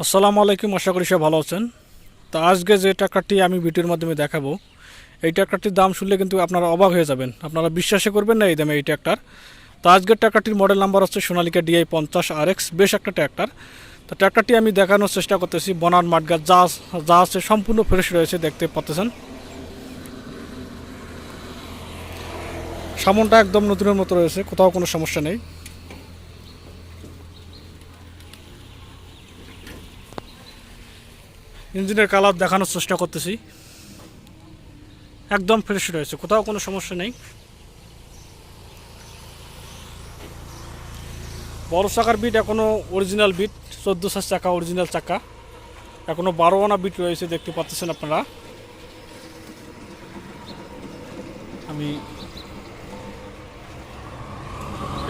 আসসালামু আলাইকুম, আশা করি সব ভালো আছেন। তো আজকে যে ট্র্যাক্টরটি আমি ভিডিওর মাধ্যমে দেখাবো, এই ট্র্যাক্টরটির দাম শুনলে কিন্তু আপনারা অবাক হয়ে যাবেন। আপনারা বিশ্বাসে করবেন না এই দামে এই ট্র্যাক্টর। তো আজকের ট্র্যাক্টরটির মডেল নাম্বার হচ্ছে সোনালিকা ডিআই পঞ্চাশ আর এক্স বেশ একটা ট্র্যাক্টর। তো ট্র্যাক্টারটি আমি দেখানোর চেষ্টা করতেছি বনার মাঠগাছ যা যা আছে সম্পূর্ণ ফ্রেশ রয়েছে, দেখতে পাচ্ছেন। সামনটা একদম নতুনের মতো রয়েছে, কোথাও কোনো সমস্যা নেই। ইঞ্জিনের কালার দেখানোর চেষ্টা করতেছি। একদম ফ্রেশ রয়েছে কোথাও কোনো সমস্যা নেই। বড় চাকার বিট এখনও অরিজিনাল বিট চোদ্দ সাত চাকা অরিজিনাল চাকা। এখনও বারো আনা বিট রয়েছে, দেখতে পাচ্ছেন আপনারা। আমি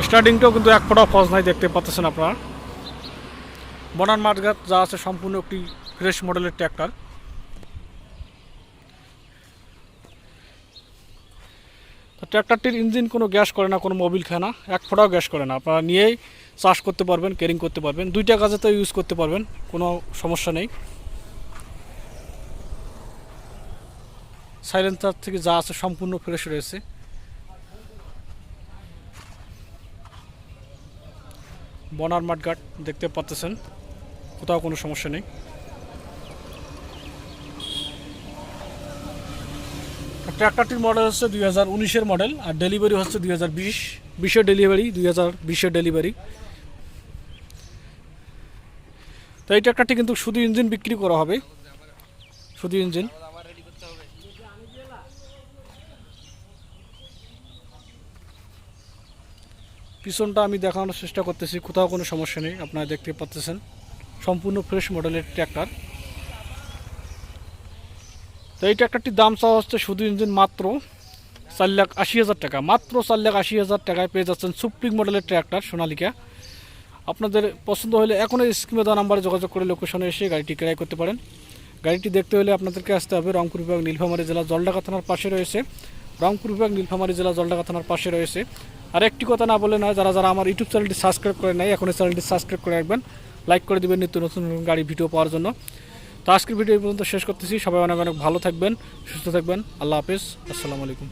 স্টার্টিংটাও কিন্তু এক ফোটা ফজ নাই, দেখতে পাচ্ছেন আপনারা। বনান মাঠঘাট যা আছে, সম্পূর্ণ একটি ফ্রেশ মডেলের ট্র্যাক্টর। তো ট্র্যাক্টরটির ইঞ্জিন কোনো গ্যাস করে না, কোনো মোবিল খায় না, এক ফোঁটাও গ্যাস করে না। আপনারা নিয়েই চাষ করতে পারবেন কেরিং করতে পারবেন। দুইটা কাজে তো ইউজ করতে পারবেন, কোনো সমস্যা নেই। সাইলেন্সার থেকে যা আছে সম্পূর্ণ ফ্রেশ রয়েছে। বনার মাঠঘাট দেখতে পাচ্ছেন, কোথাও কোনো সমস্যা নেই। ট্র্যাক্টরটির মডেল হচ্ছে দুই হাজার উনিশের মডেল আর ডেলিভারি হচ্ছে দুই হাজার বিশ, বিশের ডেলিভারি দুই হাজার ডেলিভারি তো এই ট্র্যাক্টরটি কিন্তু শুধু ইঞ্জিন বিক্রি করা হবে। শুধু ইঞ্জিন পিছনটা আমি দেখানোর চেষ্টা করতেছি, কোথাও কোনো সমস্যা নেই, আপনারা দেখতে পাচ্ছেন। সম্পূর্ণ ফ্রেশ মডেলের ট্র্যাক্টর তো এই ট্র্যাক্টরটির দাম চাওয়া হচ্ছে শুধু ইঞ্জিন মাত্র চার লাখ আশি হাজার টাকা। মাত্র চার লাখ আশি হাজার টাকায় পেয়ে যাচ্ছেন সুপ্রিম মডেলের ট্র্যাক্টর সোনালিকা। আপনাদের পছন্দ হলে এখনও স্ক্রিনে দেওয়া নাম্বারে যোগাযোগ করে লোকেশনে এসে গাড়িটি ক্রয় করতে পারেন। গাড়িটি দেখতে হলে আপনাদেরকে আসতে হবে রংপুর বিভাগ নীলফামারী জেলা জলডাকা থানার পাশে রয়েছে। রংপুর বিভাগ নীলফামারী জেলা জলডাকা থানার পাশে রয়েছে। আর একটি কথা না বলে নয়, যারা যারা আমার ইউটিউব চ্যানেলটি সাবস্ক্রাইব করে নেয় এখন চ্যানেলটি সাবস্ক্রাইব করে রাখবেন। লাইক করে দেবেন নিত্য নতুন গাড়ি ভিডিও পাওয়ার জন্য। তো আজকের ভিডিও পর্যন্ত শেষ করতেছি। সবাই অনেক অনেক ভালো থাকবেন, সুস্থ থাকবেন। আল্লাহ হাফিজ। আসসালামু আলাইকুম।